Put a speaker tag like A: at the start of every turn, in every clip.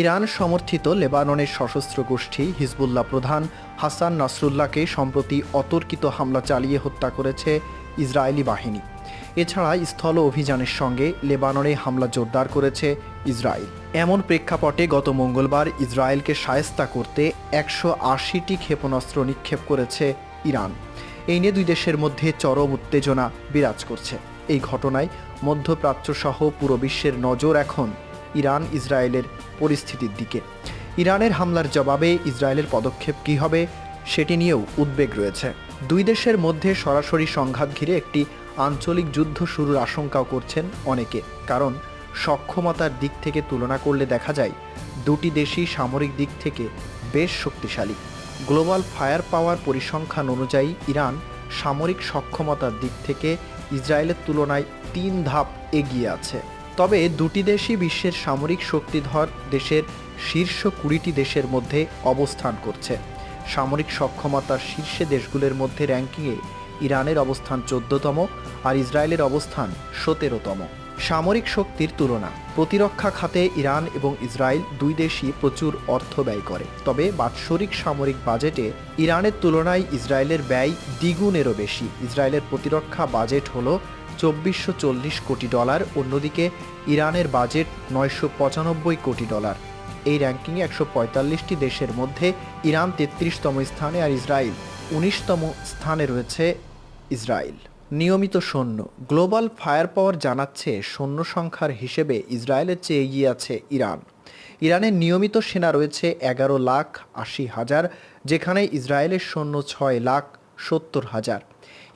A: Iran সমর্থিত লেবাননের সশস্ত্র গোষ্ঠী হিজবুল্লাহ প্রধান হাসান নাসরুল্লাহকে সম্প্রতি অতর্কিত হামলা চালিয়ে হত্যা করেছে ইসরায়েলি বাহিনী। এছাড়া স্থল অভিযানের সঙ্গে লেবাননে হামলা জোরদার করেছে ইসরায়েল। এমন প্রেক্ষাপটে গত মঙ্গলবার ইসরায়েলকে সায়স্তা করতে একশো আশিটি ক্ষেপণাস্ত্র নিক্ষেপ করেছে ইরান। এই নিয়ে দুই দেশের মধ্যে চরম উত্তেজনা বিরাজ করছে। এই ঘটনায় মধ্যপ্রাচ্য সহ পুরো বিশ্বের নজর এখন ইরান ইসরায়েলের পরিস্থিতির দিকে। ইরানের হামলার জবাবে ইসরায়েলের পদক্ষেপ কী হবে সেটি নিয়েও উদ্বেগ রয়েছে। দুই দেশের মধ্যে সরাসরি সংঘাত ঘিরে একটি আঞ্চলিক যুদ্ধ শুরুর আশঙ্কাও করছেন অনেকে। কারণ সক্ষমতার দিক থেকে তুলনা করলে দেখা যায়, দুটি দেশই সামরিক দিক থেকে বেশ শক্তিশালী। গ্লোবাল ফায়ার পাওয়ার পরিসংখ্যান অনুযায়ী ইরান সামরিক সক্ষমতার দিক থেকে ইসরায়েলের তুলনায় তিন ধাপ এগিয়ে আছে। তবে দুটি দেশই বিশ্বের সামরিক শক্তিধর দেশের শীর্ষ কুড়িটি দেশের মধ্যে অবস্থান করছে। সামরিক সক্ষমতার শীর্ষে দেশগুলোর মধ্যে র্যাঙ্কিংয়ে ইরানের অবস্থান চোদ্দতম আর ইসরায়েলের অবস্থান সতেরোতম। সামরিক শক্তির তুলনা। প্রতিরক্ষা খাতে ইরান এবং ইসরায়েল দুই দেশই প্রচুর অর্থ ব্যয় করে। তবে বাৎসরিক সামরিক বাজেটে ইরানের তুলনায় ইসরায়েলের ব্যয় দ্বিগুণেরও বেশি। ইসরায়েলের প্রতিরক্ষা বাজেট হল চব্বিশশো চল্লিশ কোটি ডলার, অন্যদিকে ইরানের বাজেট নয়শো পঁচানব্বই কোটি ডলার। এই র্যাঙ্কিংয়ে একশো পঁয়তাল্লিশটি দেশের মধ্যে ইরান তেত্রিশতম স্থানে আর ইসরায়েল উনিশতম স্থানে রয়েছে ইসরায়েল। নিয়মিত সৈন্য। গ্লোবাল ফায়ার পাওয়ার জানাচ্ছে সৈন্য সংখ্যার হিসেবে ইসরায়েলের চেয়ে এগিয়ে আছে ইরান। ইরানের নিয়মিত সেনা রয়েছে এগারো লাখ আশি হাজার, যেখানে ইসরায়েলের সৈন্য ছয় লাখ সত্তর হাজার।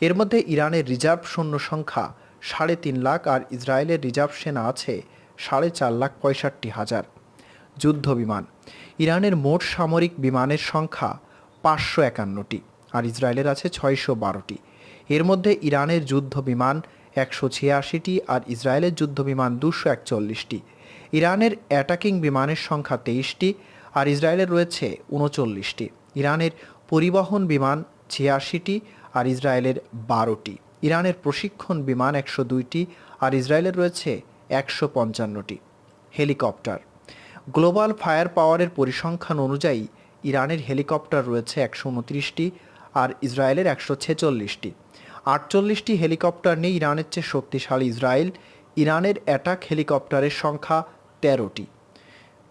A: এর মধ্যে ইরানের রিজার্ভ সৈন্য সংখ্যা সাড়ে তিন লাখ আর ইসরায়েলের রিজার্ভ সেনা আছে সাড়ে চার লাখ পঁয়ষট্টি হাজার। যুদ্ধ বিমান। ইরানের মোট সামরিক বিমানের সংখ্যা পাঁচশো একান্নটি আর ইসরায়েলের আছে ছয়শো বারোটি। এর মধ্যে ইরানের যুদ্ধ বিমান একশো ছিয়াশিটি আর ইসরায়েলের যুদ্ধ বিমান দুশো একচল্লিশটি। ইরানের অ্যাটাকিং বিমানের সংখ্যা তেইশটি আর ইসরায়েলের রয়েছে উনচল্লিশটি। ইরানের পরিবহন বিমান ছিয়াশিটি আর ইসরায়েলের বারোটি। ইরানের প্রশিক্ষণ বিমান একশো দুইটি আর ইসরায়েলের রয়েছে একশো পঞ্চান্নটি। হেলিকপ্টার। গ্লোবাল ফায়ার পাওয়ারের পরিসংখ্যান অনুযায়ী ইরানের হেলিকপ্টার রয়েছে একশো উনত্রিশটি আর ইসরায়েলের একশো ছেচল্লিশটি। আটচল্লিশটি হেলিকপ্টার নিয়ে ইরানের চেয়ে শক্তিশালী ইসরায়েল, ইরানের অ্যাটাক হেলিকপ্টারের সংখ্যা তেরোটি।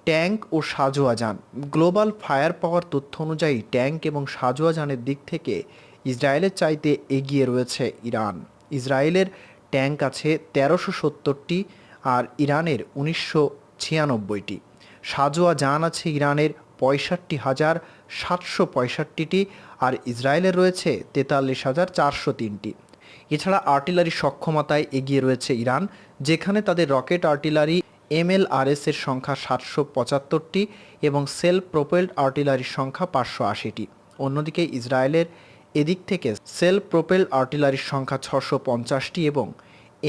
A: ট্যাঙ্ক ও সাজোয়া যান গ্লোবাল ফায়ার পাওয়ার তথ্য অনুযায়ী ট্যাঙ্ক এবং সাজোয়া যানের দিক থেকে ইসরায়েলের চাইতে এগিয়ে রয়েছে ইরান। ইসরায়েলের ট্যাঙ্ক আছে তেরোশো সত্তরটি আর ইরানের উনিশশো ছিয়ানব্বইটি। সাজোয়া যান আছে ইরানের পঁয়ষট্টি হাজার সাতশো পঁয়ষট্টিটি আর ইসরায়েলের রয়েছে তেতাল্লিশ হাজার চারশো তিনটি। এছাড়া আর্টিলারি সক্ষমতায় এগিয়ে রয়েছে ইরান, যেখানে তাদের রকেট আর্টিলারি এমএলআরএস এর সংখ্যা সাতশো পঁচাত্তরটি এবং সেলফ প্রোপেলড আর্টিলারির সংখ্যা পাঁচশো আশিটি। অন্যদিকে ইসরায়েলের এদিক থেকে সেলফ প্রোপেল আর্টিলারির সংখ্যা ছশো পঞ্চাশটি এবং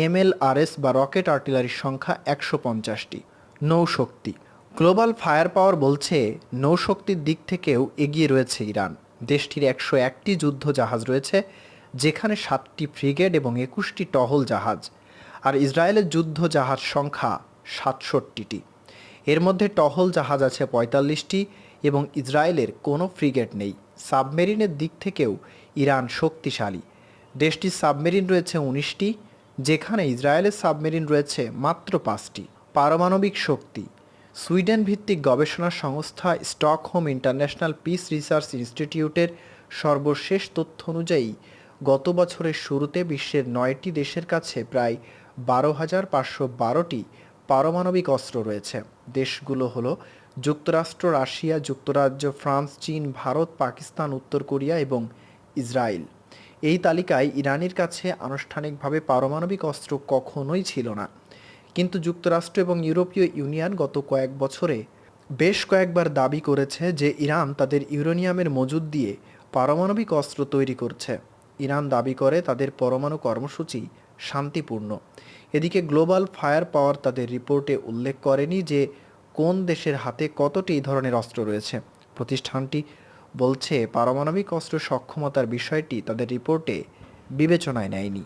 A: এমএলআরএস বা রকেট আর্টিলারির সংখ্যা একশো পঞ্চাশটি। নৌশক্তি গ্লোবাল ফায়ার পাওয়ার বলছে, নৌশক্তির দিক থেকেও এগিয়ে রয়েছে ইরান। দেশটির একশো একটি যুদ্ধ জাহাজ রয়েছে, যেখানে সাতটি ফ্রিগেট এবং একুশটি টহল জাহাজ, আর ইসরায়েলের যুদ্ধ জাহাজ সংখ্যা সাতষট্টিটি। এর মধ্যে টহল জাহাজ আছে পঁয়তাল্লিশটি এবং ইসরায়েলের কোনো ফ্রিগেট নেই। সাবমেরিনের দিক থেকেও ইরান শক্তিশালী। দেশটির সাবমেরিন রয়েছে উনিশটি, যেখানে ইসরায়েলের সাবমেরিন রয়েছে মাত্র পাঁচটি। পারমাণবিক শক্তি সুইডেন ভিত্তিক গবেষণা সংস্থা স্টকহোম ইন্টারন্যাশনাল পিস রিসার্চ ইনস্টিটিউটের সর্বশেষ তথ্য অনুযায়ী, গত বছরের শুরুতে বিশ্বের নয়টি দেশের কাছে প্রায় বারো হাজার পাঁচশো বারোটি পারমাণবিক অস্ত্র রয়েছে। দেশগুলো হলো যুক্তরাষ্ট্র, রাশিয়া, যুক্তরাজ্য, ফ্রান্স, চীন, ভারত, পাকিস্তান, উত্তর কোরিয়া এবং ইসরায়েল। এই তালিকায় ইরানের কাছে আনুষ্ঠানিকভাবে পারমাণবিক অস্ত্র কখনোই ছিল না। কিন্তু যুক্তরাষ্ট্র এবং ইউরোপীয় ইউনিয়ন গত কয়েক বছরে বেশ কয়েকবার দাবি করেছে যে ইরান তাদের ইউরেনিয়ামের মজুদ দিয়ে পারমাণবিক অস্ত্র তৈরি করছে। ইরান দাবি করে তাদের পরমাণু কর্মসূচি শান্তিপূর্ণ। এদিকে গ্লোবাল ফায়ার পাওয়ার তাদের রিপোর্টে উল্লেখ করেনি যে কোন দেশের হাতে কতটি ধরনের অস্ত্র রয়েছে। প্রতিষ্ঠানটি বলছে, পারমাণবিক অস্ত্র সক্ষমতার বিষয়টি তাদের রিপোর্টে বিবেচনায় নেয়নি।